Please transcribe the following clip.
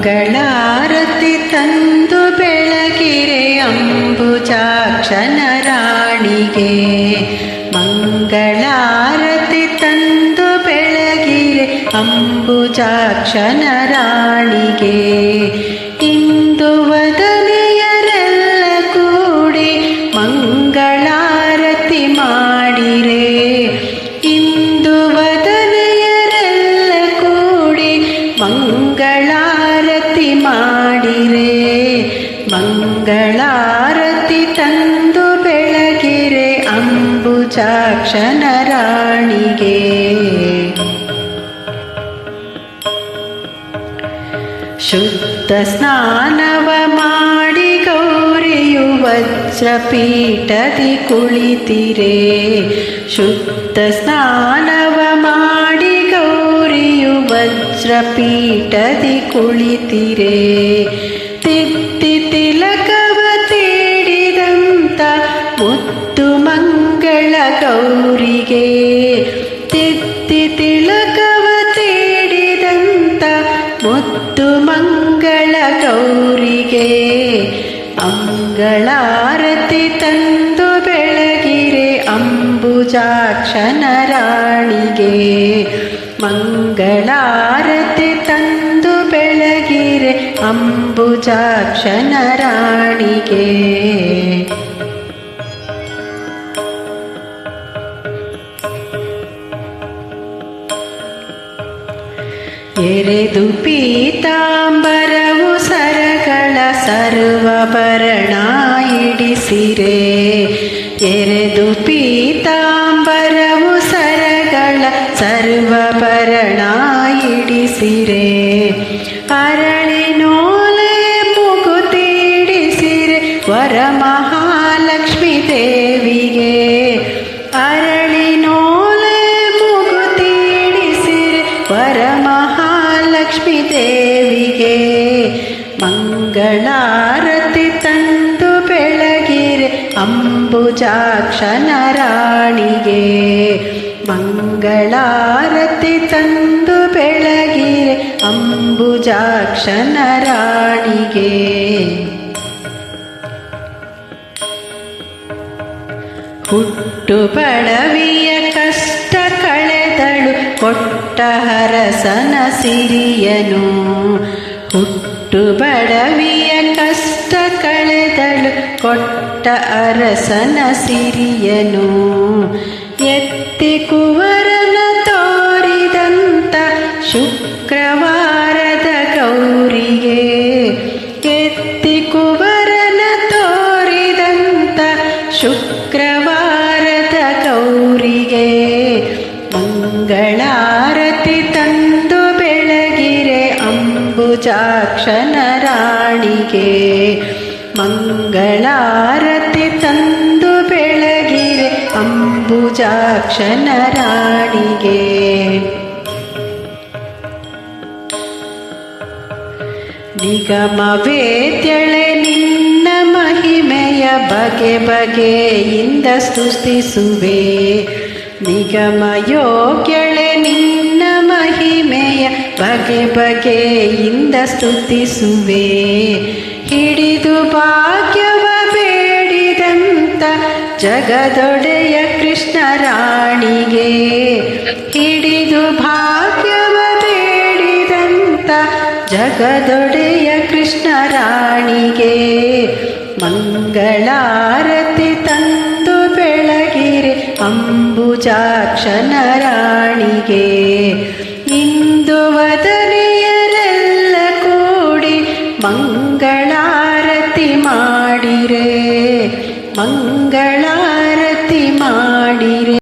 ಮಂಗಳಾರತಿ ತಂದು ಬೆಳಗಿರೆ ಅಂಬುಜಾಕ್ಷನ ರಾಣಿಗೆ ಮಂಗಳಾರತಿ ತಂದು ಬೆಳಗಿರೆ ಅಂಬುಜಾಕ್ಷನ ರಾಣಿಗೆ ಇಂದು ಮಂಗಳಾರತಿ ಮಾಡಿರೆ, ಮಂಗಳಾರತಿ ತಂದು ಬೆಳಗಿರೆ ಅಂಬುಜಾಕ್ಷನ ರಾಣಿಗೆ ಶುದ್ಧ ಸ್ನಾನವ ಮಾಡಿ ಗೌರಿಯು ವಜ್ರಪೀಠದಿ ಕುಳಿತಿರೆ, ಶುದ್ಧ ಸ್ನಾನವ ವಜ್ರಪೀಠದಿ ಕುಳಿತಿರೆ. ತಿತ್ತಿ ತಿಲಕವ ತೇಡಿದಂತ ಮುತ್ತು ಮಂಗಳ ಗೌರಿಗೆ. ತಿತ್ತಿ ತಿಲಕವ ತೇಡಿದಂತ ಮುತ್ತು ಮಂಗಳ ಗೌರಿಗೆ. ಅಂಗಳಾರತಿ ತಂದು ಬೆಳಗಿರೆ ಅಂಬುಜಾಕ್ಷನ ರಾಣಿಗೆ. ಮಂಗಳಾರತಿ ತಂದು ಬೆಳಗಿರೆ ಅಂಬುಜಾಕ್ಷನ ರಾಣಿಗೆ ಎರೆದು ಪೀತಾಂಬರವು ಸರಗಳ ಸರ್ವಭರಣ ಇಡಿಸಿರೆ ಎರೆದು ಪೀತಾಂಬರವು ಸರಗಳ ಅರಳಿ ಅರಳಿನೋಲೆ ಮುಗುತೀಡಿಸಿರೆ ವರ ಮಹಾಲಕ್ಷ್ಮಿ ದೇವಿಗೆ. ಅರಳಿನೋಲೆ ಮುಗುತೀಡಿಸಿರೆ ವರ ಮಹಾಲಕ್ಷ್ಮಿ ದೇವಿಗೆ. ಮಂಗಳಾರತಿ ತಂದು ಬೆಳಗಿರೆ. ಅಂಬುಜಾಕ್ಷನ ರಾಣಿಗೆ ಮಂಗಳಾರತಿ ತಂದು ಬೆಳಗಿರೆ ಅಂಬುಜಾಕ್ಷನ ರಾಣಿಗೆ ಹುಟ್ಟು ಪಡವಿಯ ಕಷ್ಟ ಕಳೆದಳು ಕೊಟ್ಟ ಹರಸನ ಸಿರಿಯನು ಹುಟ್ಟು ಬಡವಿಯ ಕಷ್ಟ ಕಳೆದಳು ಕೊಟ್ಟ ಅರಸನ ಸಿರಿಯನು ಎತ್ತಿ ಕುವರನ ತೋರಿದಂತ ಶುಕ್ರವಾರದ ಗೌರಿಗೆ. ಎತ್ತಿ ಕುವರನ ತೋರಿದಂತ ಶುಕ್ರವಾರದ ಗೌರಿಗೆ. ಮಂಗಳಾರತಿ ತಂದು ಬೆಳಗಿರೆ ಅಂಬುಜಾಕ್ಷನ ರಾಣಿಗೆ. ಮಂಗಳಾರತಿ ಅಂಬುಜಾಕ್ಷನ ರಾಣಿಗೆ ನಿಗಮವೇದ್ಯಳೆ ನಿನ್ನ ಮಹಿಮೆಯ ಬಗೆ ಬಗೆಯಿಂದ ಸ್ತುತಿಸುವೆ ನಿಗಮ ಯೋಗ್ಯಳೆ ನಿನ್ನ ಮಹಿಮೆಯ ಬಗೆ ಬಗೆಯಿಂದ ಸ್ತುತಿಸುವೆ. ಹಿಡಿದು ಬಾಗ ಜಗದೊಡೆಯ ಕೃಷ್ಣ ರಾಣಿಗೆ ಹಿಡಿದು ಭಾಗ್ಯವ ಬೇಡಿದಂತ ಜಗದೊಡೆಯ ಕೃಷ್ಣ ರಾಣಿಗೆ ಮಂಗಳಾರತಿ ತಂದು ಬೆಳಗಿರೆ ಅಂಬುಜಾಕ್ಷನ ರಾಣಿಗೆ. ಇಂದು ವದನೆಯರೆಲ್ಲ ಕೂಡಿ ಮಂಗಳಾರತಿ ಮಾಡಿರೆ. ಮಂಗಳ